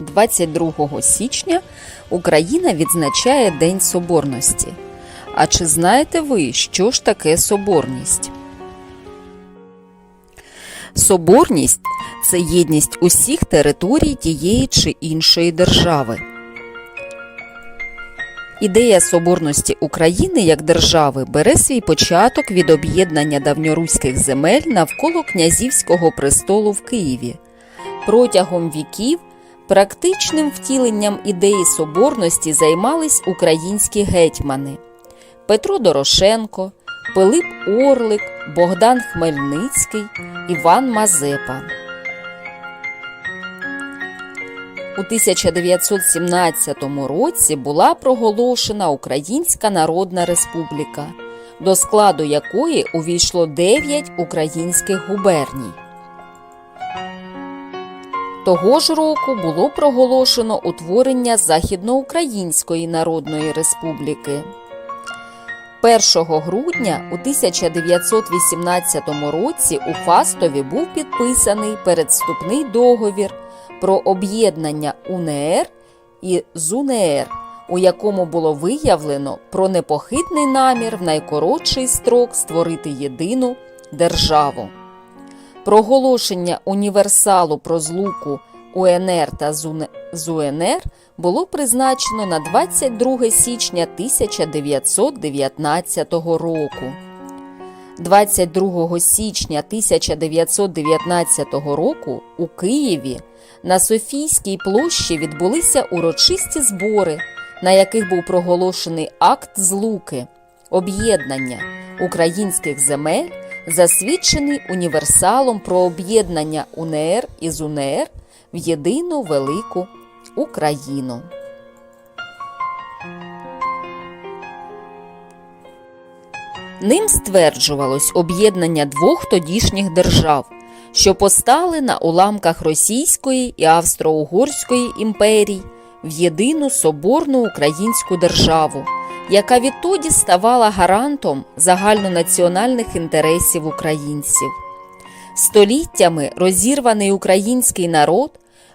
22 січня Україна відзначає День Соборності. А чи знаєте ви, що ж таке соборність? Соборність це єдність усіх територій тієї чи іншої держави. Ідея соборності України як держави бере свій початок від об'єднання давньоруських земель навколо князівського престолу в Києві. Протягом віків практичним втіленням ідеї соборності займались українські гетьмани Петро Дорошенко, Пилип Орлик, Богдан Хмельницький, Іван Мазепа. У 1917 році була проголошена Українська Народна Республіка, до складу якої увійшло 9 українських губерній. Того ж року було проголошено утворення Західноукраїнської Народної Республіки. 1 грудня у 1918 році у Фастові був підписаний передступний договір про об'єднання УНР і ЗУНР, у якому було виявлено про непохитний намір в найкоротший строк створити єдину державу. Проголошення універсалу про злуку УНР та ЗУНР було призначено на 22 січня 1919 року. 22 січня 1919 року у Києві на Софійській площі відбулися урочисті збори, на яких був проголошений акт злуки, об'єднання українських земель, засвідчений універсалом про об'єднання УНР і ЗУНР в єдину велику Україну. Ним стверджувалось об'єднання двох тодішніх держав, що постали на уламках Російської і Австро-Угорської імперій в єдину соборну українську державу, яка відтоді ставала гарантом загальнонаціональних інтересів українців. Століттями розірваний український народ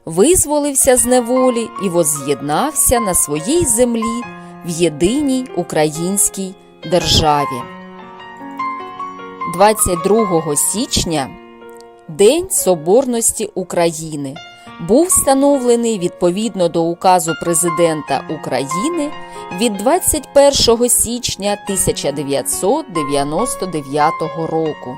визволився з неволі і воз'єднався на своїй землі в єдиній українській державі. 22 січня День Соборності України був встановлений відповідно до указу президента України від 21 січня 1999 року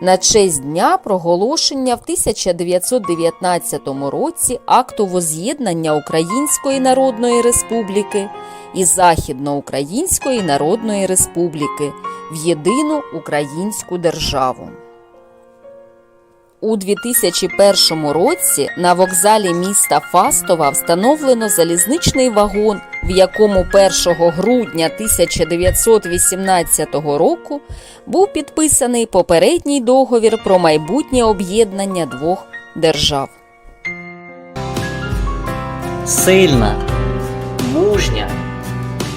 на честь дня проголошення в 1919 році акту воз'єднання Української Народної Республіки і Західноукраїнської Народної Республіки в єдину українську державу. У 2001 році на вокзалі міста Фастова встановлено залізничний вагон, в якому 1 грудня 1918 року був підписаний попередній договір про майбутнє об'єднання двох держав. сильна, мужня,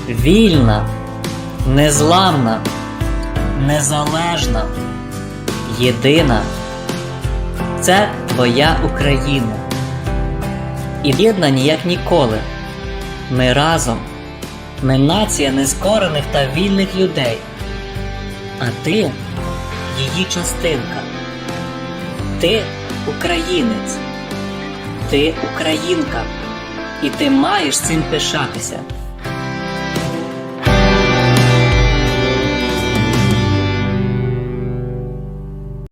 вільна, незламна, незалежна, єдина. Це твоя Україна. І єднані як ніколи. Ми разом. Ми нація нескорених та вільних людей. А ти її частинка. Ти українець. Ти українка. І ти маєш цим пишатися.